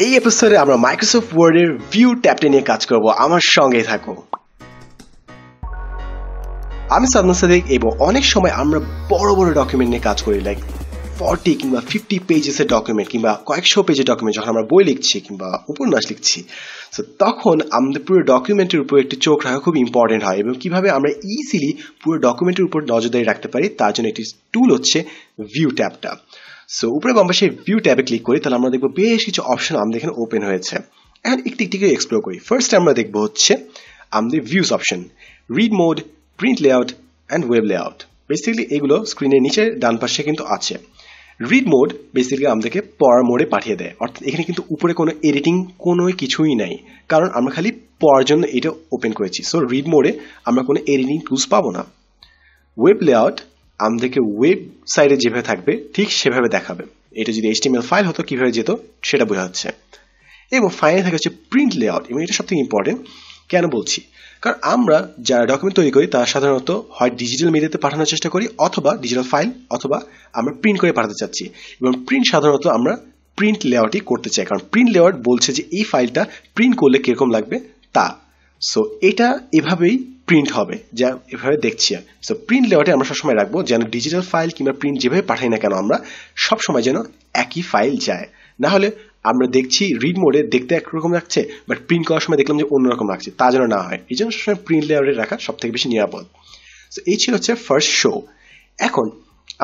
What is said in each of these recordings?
এই এপিসোডে আমরা মাইক্রোসফট ওয়ার্ডের ভিউ ট্যাবটা নিয়ে কাজ করব। আমার সঙ্গে থাকো আমি সাদমান সাদিক এবং অনেক সময় আমরা বড় বড় ডকুমেন্ট নিয়ে কাজ করি লাইক ফর্টি কিংবা ফিফটি পেজেসের ডকুমেন্ট কিংবা কয়েকশো পেজের ডকুমেন্ট যখন আমরা বই লিখছি কিংবা উপন্যাস লিখছি তো তখন আমাদের পুরো ডকুমেন্টের উপর একটি চোখ রাখা খুব ইম্পর্টেন্ট হয় এবং কীভাবে আমরা ইজিলি পুরো ডকুমেন্টের উপর নজরদারি রাখতে পারি, তার জন্য একটি টুল হচ্ছে ভিউ ট্যাবটা সো উপরে বাম পাশে ভিউ ট্যাবে ক্লিক করি তাহলে আমরা দেখব বেশ কিছু অপশন আমাদের এখানে ওপেন হয়েছে। এখন একটি একটি এক্সপ্লোর করি। ফার্স্ট আমরা দেখব হচ্ছে আমাদের views option read mode print layout and web layout basically এগুলো স্ক্রিনের নিচে ডান পাশে কিন্তু আছে। রিড মোড বেসিক্যালি আমাদেরকে পড়ার মোডে পাঠিয়ে দেয়। অর্থাৎ এখানে কিন্তু উপরে কোনো এডিটিং কোনো কিছুই নাই। কারণ আমরা খালি পড়ার জন্য এটা ওপেন করেছি। সো রিড মোডে আমরা কোনো এডিটিং টুলস পাবো না। ওয়েব লেআউট আমাদেরকে ওয়েবসাইটে যেভাবে থাকবে, ঠিক সেভাবে দেখাবে। এটা যদি এইচটিএমএল ফাইল হতো, কীভাবে যেত, সেটা বোঝা যাচ্ছে। এবং ফাইনালি থাকে হচ্ছে প্রিন্ট লেআউট এবং এটা সবথেকে ইম্পর্টেন্ট কেন বলছি? কারণ আমরা যারা ডকুমেন্ট তৈরি করি, তারা সাধারণত হয় ডিজিটাল মিডিয়াতে পাঠানোর চেষ্টা করি, অথবা ডিজিটাল ফাইল অথবা আমরা প্রিন্ট করে পাঠাতে চাচ্ছি। এবং প্রিন্ট সাধারণত আমরা প্রিন্ট লেআউটই করতে চাই, কারণ প্রিন্ট লেআউট বলছে যে এই ফাইলটা প্রিন্ট করলে কীরকম লাগবে? তা। সো এটা এভাবেই প্রিন্ট হবে, যা এভাবে দেখছি সো প্রিন্ট লেআউটে আমরা সবসময় রাখব, যেন ডিজিটাল ফাইল কিংবা প্রিন্ট যেভাবে পাঠাই না কেন আমরা, সবসময় যেন একই ফাইল যায়। না হলে আমরা দেখছি রিড মোডে দেখতে একরকম লাগছে বাট প্রিন্ট করার সময় দেখলাম যে অন্যরকম লাগছে, তা যেন না হয়। এই জন্য সবসময় প্রিন্ট লেআউটে রাখা সব থেকে বেশি নিরাপদ। সো এই ছিল হচ্ছে ফার্স্ট শো এখন,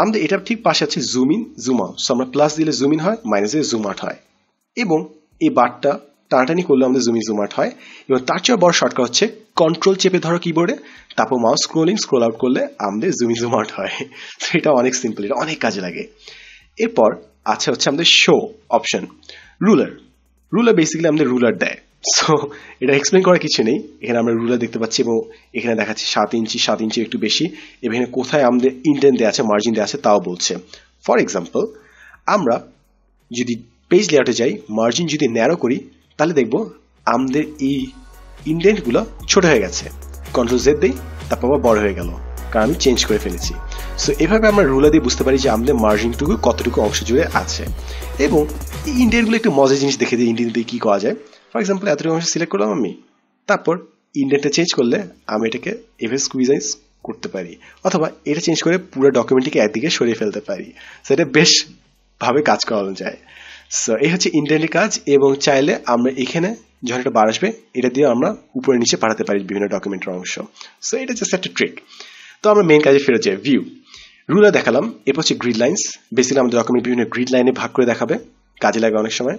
আমাদের এটা ঠিক পাশে আছে zoom in zoom out so আমরা প্লাস দিলে জুম ইন হয় মাইনাস জুম আউট হয়। এবং এই বারটা টানাটানি করলে আমাদের জুমি ইন জুম আউট হয়। এবং তার চেয়ে বড় শর্টকাট হচ্ছে কন্ট্রোল চেপে ধরো কিবোর্ডে তারপর মাউস স্ক্রোলিং স্ক্রোল আউট করলে আমাদের জুমি ইন জুম আউট হয় এটা অনেক সিম্পল এটা অনেক কাজে লাগে। এরপর আছে হচ্ছে আমাদের show option ruler ruler basically আমাদের রুলার দেয়। সো এটা এক্সপ্লেন করার কিছু নেই। এখানে আমরা রুলার দেখতে পাচ্ছি এবং এখানে দেখাচ্ছি সাত ইঞ্চি সাত ইঞ্চি একটু বেশি। এবং এখানে কোথায় আমাদের ইন্টেন দেওয়া আছে মার্জিন দেওয়া আছে, তাও বলছে। ফর এক্সাম্পল আমরা যদি পেজ লেআউটে যাই মার্জিন যদি ন্যারো করি তাহলে দেখব আমাদের এই ইন্ডেন্টগুলো ছোট হয়ে গেছে। কন্ট্রোল জেড দিই, তারপর আবার বড় হয়ে গেল। কারণ আমি চেঞ্জ করে ফেলেছি। সো এভাবে আমরা রুলার দিয়ে বুঝতে পারি যে আমাদের মার্জিনটুকু কতটুকু অংশ জুড়ে আছে। এবং এই ইন্ডিয়ানগুলো একটু মজার জিনিস দেখে দিই ইন্ডিয়ান দিয়ে কী করা যায়। ফর এক্সাম্পল এতটুকু অংশ সিলেক্ট করলাম আমি। তারপর ইন্ডিয়ানটা চেঞ্জ করলে আমি এটাকে এভাবে স্কুইজাইজ করতে পারি। অথবা এটা চেঞ্জ করে পুরো ডকুমেন্টটিকে একদিকে সরিয়ে ফেলতে পারি। সেটা বেশ ভাবে কাজ করানো যায়। সো এই হচ্ছে ইন্ডিয়ানের কাজ এবং চাইলে আমরা এখানে যখন এটা বার আসবে, এটা দিয়ে আমরা উপরে নিচে পাঠাতে পারি বিভিন্ন ডকুমেন্টের অংশ। সো এটা জাস্ট একটা ট্রিক তো আমরা মেন কাজে ফেরত যাই ভিউ রুলার দেখালাম, এরপর হচ্ছে গ্রিড লাইন্স বেসিক্যালি আমাদের ডকুমেন্ট বিভিন্ন গ্রিড লাইনে ভাগ করে দেখাবে, কাজে লাগে অনেক সময়।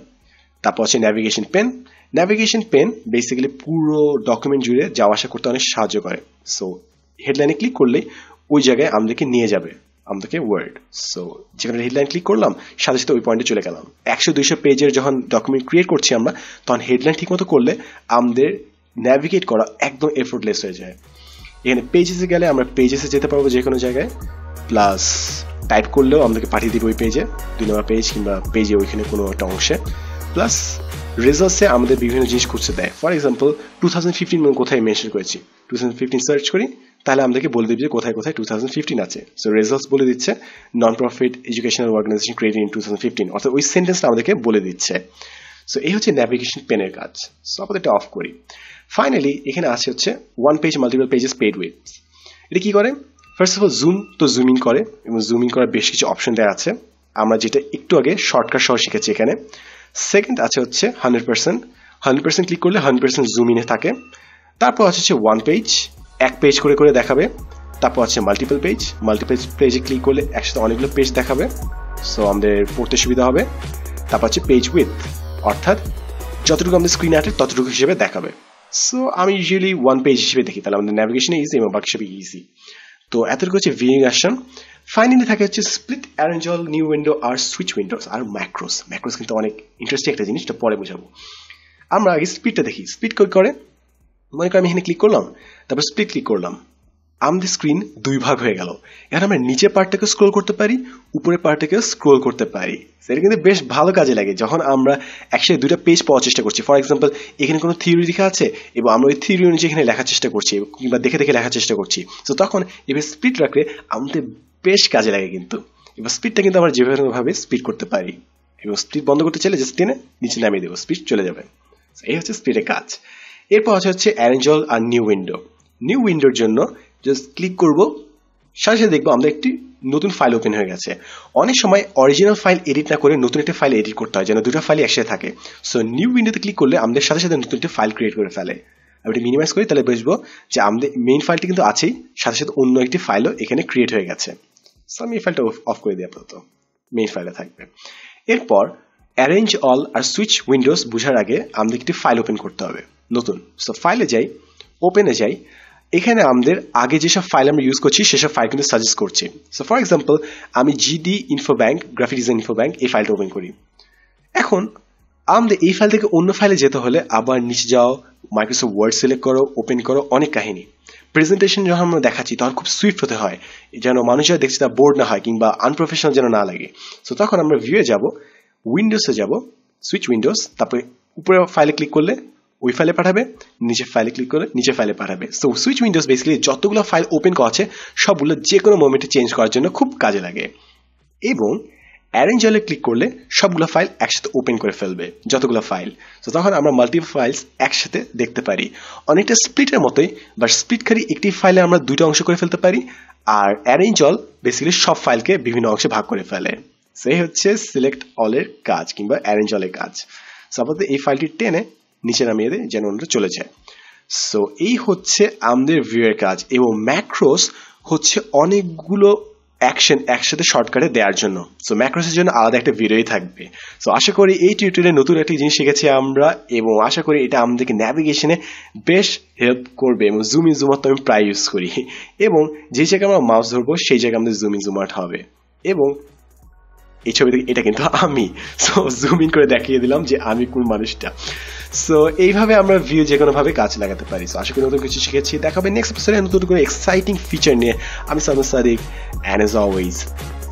তারপর হচ্ছে navigation pane navigation pane basically পুরো ডকুমেন্ট জুড়ে যাওয়া আসা করতে অনেক সাহায্য করে। সো হেডলাইনে ক্লিক করলেই ওই জায়গায় আমাদেরকে নিয়ে যাবে। আমাদেরকে ওয়ার্ড সো যেখানে হেডলাইন ক্লিক করলাম, সাথে সাথে ওই পয়েন্টে চলে গেলাম। একশো দুইশো পেজের যখন ডকুমেন্ট ক্রিয়েট করছি আমরা, তখন হেডলাইন ঠিকমতো করলে আমাদের ন্যাভিগেট করা একদম এফোর্টলেস হয়ে যায়। এখানে পেজেসে গেলে আমরা পেজেসে যেতে পারব যে কোনো জায়গায়। প্লাস টাইপ করলেও আমাদেরকে পাঠিয়ে দিবে ওই পেজে দুই নম্বর পেজ কিংবা পেজে ওইখানে কোনো একটা অংশে। প্লাস রেজাল্টসে আমাদের বিভিন্ন জিনিস খুঁজতে দেয়। For example two thousand fifteen কোথায় মেনশন করেছি। টু থাউজেন্ড ফিফটিন সার্চ করি তাহলে আমাদেরকে বলে দিবে যে কোথায় কোথায় টু থাউজেন্ড ফিফটিন আছে। সো রেজাল্টস বলে দিচ্ছে non profit educational organisation created in two thousand fifteen অর্থাৎ ওই সেন্টেন্সটা আমাদেরকে বলে দিচ্ছে। সো এই হচ্ছে ন্যাভিগেশন পেনের কাজ। সো আপাতত এটা অফ করি। ফাইনালি এখানে আছে হচ্ছে one page multiple pages page width এটা কি করে? ফার্স্ট অফ অল জুম তো জুম ইন করে, এবং জুম ইন করার বেশ কিছু অপশন দেওয়া আছে। আমরা যেটা একটু আগে শর্টকাট সহ শিখেছি এখানে। সেকেন্ড আছে হচ্ছে hundred percent hundred percent click করলে হান্ড্রেড পার্সেন্ট জুম ইনে থাকে। তারপর আছে হচ্ছে ওয়ান পেজ এক পেজ করে করে দেখাবে। তারপর আছে মাল্টিপল পেজ মাল্টিপল পেজে ক্লিক করলে একসাথে অনেকগুলো পেজ দেখাবে। সো আমাদের পড়তে সুবিধা হবে। তারপর হচ্ছে পেজ উইথ অর্থাৎ যতটুকু আমাদের স্ক্রিনে আছে, ততটুকু হিসেবে দেখাবে। সো আমি ইউজুয়ালি ওয়ান পেজ হিসেবে দেখি। তাহলে আমাদের ন্যাভিগেশনে ইজি এবং বাকি সবই ইজি তো, এতটুকু হচ্ছে ভিউইং অ্যাকশন ফাইনালি থাকে হচ্ছে split arrange all new window আর সুইচ উইন্ডোজ আর ম্যাক্রোস ম্যাক্রোস কিন্তু অনেক ইন্টারেস্টিং একটা জিনিস পরে বোঝাবো। আমরা আগে স্পিডটা দেখি। স্পিড করে। মনে করি আমি এখানে ক্লিক করলাম, তারপর স্পিড ক্লিক করলাম। আমাদের স্ক্রিন দুই ভাগ হয়ে গেল। এখন আমরা নিচে পার্টটাকে স্ক্রোল করতে পারি, উপরের পার্টটাকে স্ক্রোল করতে পারি। সেটা কিন্তু বেশ ভালো কাজে লাগে, যখন আমরা একসাথে দুইটা পেজ পাওয়ার চেষ্টা করছি। ফর এক্সাম্পল এখানে কোনো থিওরি লেখা আছে, এবং আমরা ওই থিওরি অনুযায়ী এখানে লেখার চেষ্টা করছি, কিংবা দেখে দেখে লেখার চেষ্টা করছি। তো তখন এবার স্পিড রাখলে আমাদের বেশ কাজে লাগে কিন্তু। এবার স্পিডটা কিন্তু আমরা যেভাবে ভাবে স্পিড করতে পারি। এবং স্পিড বন্ধ করতে চাইলে জাস্ট টেনে নিচে নামিয়ে দেবো স্পিড চলে যাবে। এই হচ্ছে স্পিডের কাজ। এরপর আছে হচ্ছে অ্যারেঞ্জল আর নিউ উইন্ডো। নিউ উইন্ডোর জন্য জাস্ট ক্লিক করব, সাথে সাথে দেখব আমাদের একটি নতুন ফাইল ওপেন হয়ে গেছে। অনেক সময় অরিজিনাল ফাইল এডিট না করে নতুন একটা ফাইল এডিট করতে হয়, যেন দুটো ফাইল একসাথে থাকে। সো নিউ উইন্ডোতে ক্লিক করলে আমাদের সাথে সাথে নতুন একটা ফাইল ক্রিয়েট করে ফেলে। আমি মিনিমাইজ করি, তাহলে বুঝব যে আমাদের মেইন ফাইলটি কিন্তু আছেই, সাথে সাথে অন্য একটি ফাইলও এখানে ক্রিয়েট হয়ে গেছে। সো আমি এই ফাইলটা অফ করে দিই আপাতত। মেইন ফাইলে থাকবে। এরপর অ্যারেঞ্জ অল আর সুইচ উইন্ডোজ বোঝার আগে আমাদের একটি ফাইল ওপেন করতে হবে। নতুন। সো ফাইলে যাই ওপেনে যাই, এখানে আমাদের আগে যেসব ফাইল আমরা ইউজ করছি, সেসব ফাইল কিন্তু সাজেস্ট করছি। সো ফর এক্সাম্পল আমি GD info bank graphic design info bank এই ফাইলটা ওপেন করি। এখন, আমাদের এই ফাইল থেকে অন্য ফাইলে যেতে হলে আবার নিচে যাও মাইক্রোসফট ওয়ার্ড সিলেক্ট করো ওপেন করো, অনেক কাহিনী। প্রেজেন্টেশন যখন আমরা দেখাচ্ছি, তখন খুব সুইফট হতে হয়। যেন মানুষরা দেখছি তা বোর্ড না হয় কিংবা আনপ্রফেশনাল যেন না লাগে। সো তখন আমরা ভিউয়ে যাব। উইন্ডোজে যাব সুইচ উইন্ডোজ তারপরে উপরে ফাইলে ক্লিক করলে ওই ফাইলে পাঠাবে, নিচে ফাইলে ক্লিক করলে নিচে ফাইলে পাঠাবে। সো সুইচ উইন্ডোজ বেসিক্যালি যতগুলো ফাইল ওপেন করা আছে, সবগুলো যে কোনো মোমেন্টে চেঞ্জ করার জন্য খুব কাজে লাগে। এবং অ্যারেঞ্জ অলে ক্লিক করলে সবগুলো ফাইল একসাথে ওপেন করে ফেলবে, যতগুলো ফাইল তো তখন আমরা মাল্টি ফাইলস একসাথে দেখতে পারি। অনেকটা স্প্লিটের মতোই বা স্প্লিটকারী একটি ফাইলে আমরা দুটো অংশ করে ফেলতে পারি, আর অ্যারেঞ্জ অল বেসিক্যালি সব ফাইলকে বিভিন্ন অংশে ভাগ করে ফেলে। সেই হচ্ছে সিলেক্ট অলের কাজ কিংবা অ্যারেঞ্জ অলের কাজ। সো আপাতত এই ফাইলটি টেনে নিচে নামিয়ে দেয় যেন ওটা চলে যায়। সো এই হচ্ছে আমাদের ভিউয়ের কাজ এবং ম্যাক্রোস হচ্ছে অনেকগুলো অ্যাকশন একসাথে শর্টকাটে দেওয়ার জন্য। সো ম্যাক্রোসের জন্য আলাদা একটা ভিডিওই থাকবে। সো আশা করি এই টিউটোরিয়ালে নতুন একটা জিনিস শিখেছি আমরা এবং আশা করি এটা আমাদেরকে ন্যাভিগেশনে বেশ হেল্প করবে এবং জুম ইন জুম আউট তো আমি প্রায় ইউজ করি। এবং যে জায়গায় আমরা মাউস ধরবো, সেই জায়গায় আমাদের জুম ইন জুম আউট হবে। এবং এই ছবিতে এটা কিন্তু আমি। সো জুম ইন করে দেখিয়ে দিলাম যে আমি কোন মানুষটা। সো এইভাবে আমরা ভিউ যে কোনো ভাবে কাজ লাগাতে পারি। সো আশা করি নতুন কিছু শিখেছি। দেখাবে নেক্সট এপিসোডে নতুন কোনো এক্সাইটিং ফিচার নিয়ে। আমি সামনে Sadiq and as always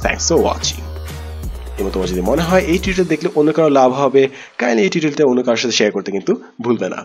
thanks for watching এবং তোমার যদি মনে হয়, এই টিউটোরিয়াল দেখলে অন্য কারও লাভ হবে। কাইন্ডলি এই টিউটোরিয়ালটা অন্য কারোর সাথে শেয়ার করতে কিন্তু ভুলবে না।